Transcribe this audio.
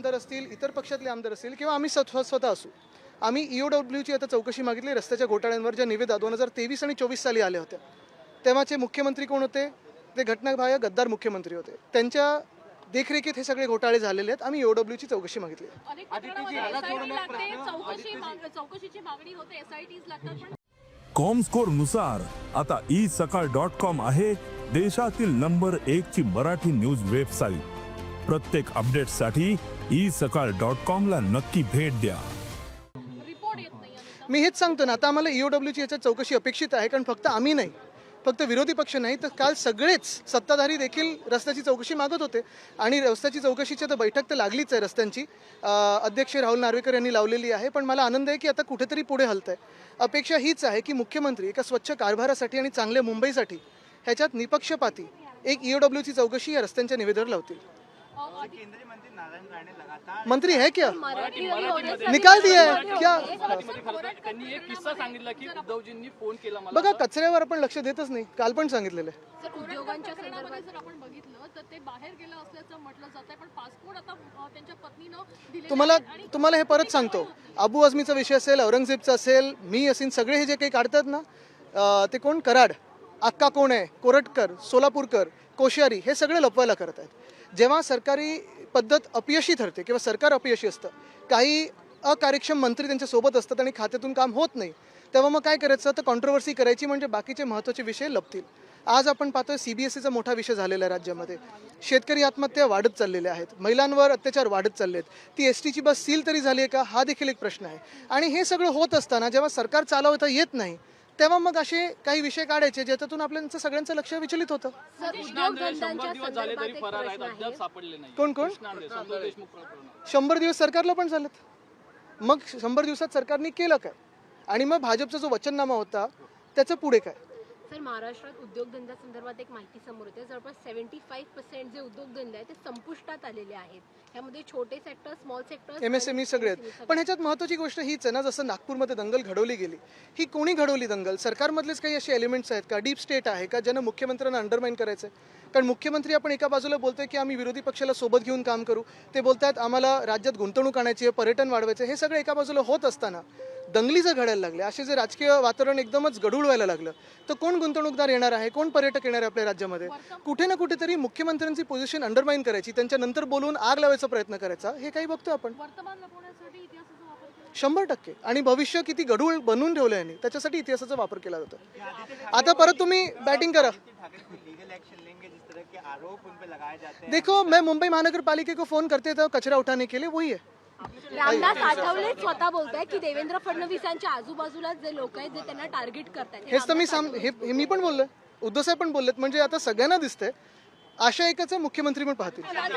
आमदार असतील इतर पक्षातले आमदार असतील किंवा आम्ही स्वतः स्वतः असू. आम्ही E ईओडब्ल्यूची आता चौकशी मागितली रस्त्याच्या घोटाळ्यांवर ज्या निवेदा दोन हजार तेवीस आणि चोवीस साली आल्या होत्या. तेव्हाचे मुख्यमंत्री कोण होते? ते घटनाबाह्य गद्दार मुख्यमंत्री होते. त्यांच्या देखरेखीत हे सगळे घोटाळे झालेले आहेत. आम्ही E ईओडब्ल्यूची चौकशी मागितली. आहे. अनेक प्रकरणामध्ये SIT लागते चौकशी माग- चौकशीची मागणी होते एसआयटीज लागतात पण कॉमस्कोरनुसार आता ई सकाळ डॉट कॉम आहे देशातील नंबर एक ची मराठी न्यूज वेबसाईट प्रत्येक अपडेटसाठी ई सकाळ डॉट कॉमला नक्की भेट द्या. मी हेच सांगतो ना आता आम्हाला ईओडब्ल्यूची याच्यात चौकशी अपेक्षित आहे कारण फक्त आम्ही नाही. फक्त विरोधी पक्ष नाही तर काल सगळेच सत्ताधारी देखील रस्त्याची चौकशी मागत होते. आणि रस्त्याची चौकशीची तर बैठक तर लागलीच आहे रस्त्यांची. अध्यक्ष राहुल नार्वेकर यांनी लावलेली आहे पण मला आनंद आहे की आता कुठेतरी पुढे हलत आहे अपेक्षा हीच आहे की मुख्यमंत्री एका स्वच्छ कारभारासाठी आणि चांगल्या मुंबईसाठी ह्याच्यात निपक्षपाती एक ईओडब्ल्यूची चौकशी या रस्त्यांच्या निवेदनावर लावतील. केंद्रीय मंत्री नारायण राणे लगातार मंत्री है क्या? निकाल दिया है? क्या? त्यांनी एक किस्सा सांगितला की उद्धवजींनी फोन केला मला. बघा कचऱ्यावर आपण लक्ष देतच नाही. काल पण सांगितलेलं आहे. जर उद्योगांच्या प्रकरणामध्ये जर आपण बघितलं तर ते बाहेर गेलं असल्याचं म्हटलं जात आहे पण पासपोर्ट आता अ, त्यांच्या पत्नीनं दिलेला तुम्हाला तुम्हाला हे परत सांगतो. अबू आझमीचा विषय असेल औरंगजेबचा असेल मी असेल सगळे हे जे काही काढतात ना ते कोण? कराड. अक्का कोण आहे? कोरटकर सोलापूरकर कोश्यारी हे सगळे लपवायला करत आहेत जेव्हा सरकारी पद्धत अपयशी ठरते किंवा सरकार अपयशी असतं काही अकार्यक्षम मंत्री त्यांच्यासोबत असतात आणि खात्यातून काम होत नाही तेव्हा मग काय करायचं? तर कॉन्ट्रोवर्सी करायची म्हणजे बाकीचे महत्त्वाचे विषय लपतील. आज आपण पाहतोय सीबीएसईचा मोठा विषय झालेला आहे राज्यामध्ये. शेतकरी आत्महत्या वाढत चाललेल्या आहेत. महिलांवर अत्याचार वाढत चालले आहेत ती एस टीची बस सील तरी झाली आहे का? हा देखील एक प्रश्न आहे. आणि हे सगळं होत असताना जेव्हा सरकार चालवता येत नाही तेव्हा मग असे काही विषय काढायचे ज्याच्यातून आपल्याचं सगळ्यांचं लक्ष विचलित होतं. कृष्णा आंधळे शंभर दिवस झाले तरी फरार आहेत अद्याप सापडले नाही कोण कोण? शंभर दिवस सरकारला पण झालेत. मग शंभर दिवसात सरकारने केलं काय? आणि मग भाजपचा जो वचननामा होता त्याचं पुढे काय? सर महाराष्ट्रात उद्योगधंद्यासंदर्भात एक माहिती समोर येते. जवळपास सेव्हन्टी फाईव्ह पर्सेंट जे उद्योगधंदे आहेत ते संपुष्टात आलेले आहेत. त्यामध्ये छोटे sector small sector M S M E सगळे आहेत. पण ह्याच्यात महत्त्वाची गोष्ट हीच आहे ना जसं नागपूरमध्ये दंगल घडवली गेली. ही कोणी घडवली दंगल? सरकारमधलेच काही असे एलिमेंट्स आहेत का? डीप स्टेट आहे का? ज्यांना मुख्यमंत्र्यांना अंडरमाइन करायचं आहे कारण मुख्यमंत्री आपण एका बाजूला बोलतोय की आम्ही विरोधी पक्षाला सोबत घेऊन काम करू. ते बोलतात आम्हाला राज्यात गुंतवणूक आणायची आहे पर्यटन वाढवायचं. हे सगळं एका बाजूला होत असताना दंगली जर घडायला लागले. असे जे राजकीय वातावरण एकदमच गढूळ व्हायला लागलं. तर कोण गुंतवणूकदार येणार आहे? कोण पर्यटक येणार आहे आपल्या राज्यामध्ये? कुठे ना कुठेतरी मुख्यमंत्र्यांची पोझिशन अंडरमाइन करायची त्यांच्या नंतर बोलून आग लावायचा प्रयत्न करायचा. हे काही बघतो आपण. शंभर टक्के. आणि भविष्य किती गढूळ बनवून ठेवलं यांनी त्याच्यासाठी इतिहासाचा वापर केला जातो. आता परत तुम्ही बॅटिंग करा. देखो मैं मुंबई महानगर पालिका को फोन करते थे कचरा उठाने के लिए वही है. रामदास आठवले स्वतः बोलताय की देवेंद्र फडणवीसांच्या आजूबाजूला जे लोक आहेत जे त्यांना टार्गेट करतात हेच तर मी साम हे हे मी पण बोललोय. उद्धव साहेब पण बोललेत. म्हणजे आता सगळ्यांना दिसतंय. आशा एकच मुख्यमंत्री पण पाहतील.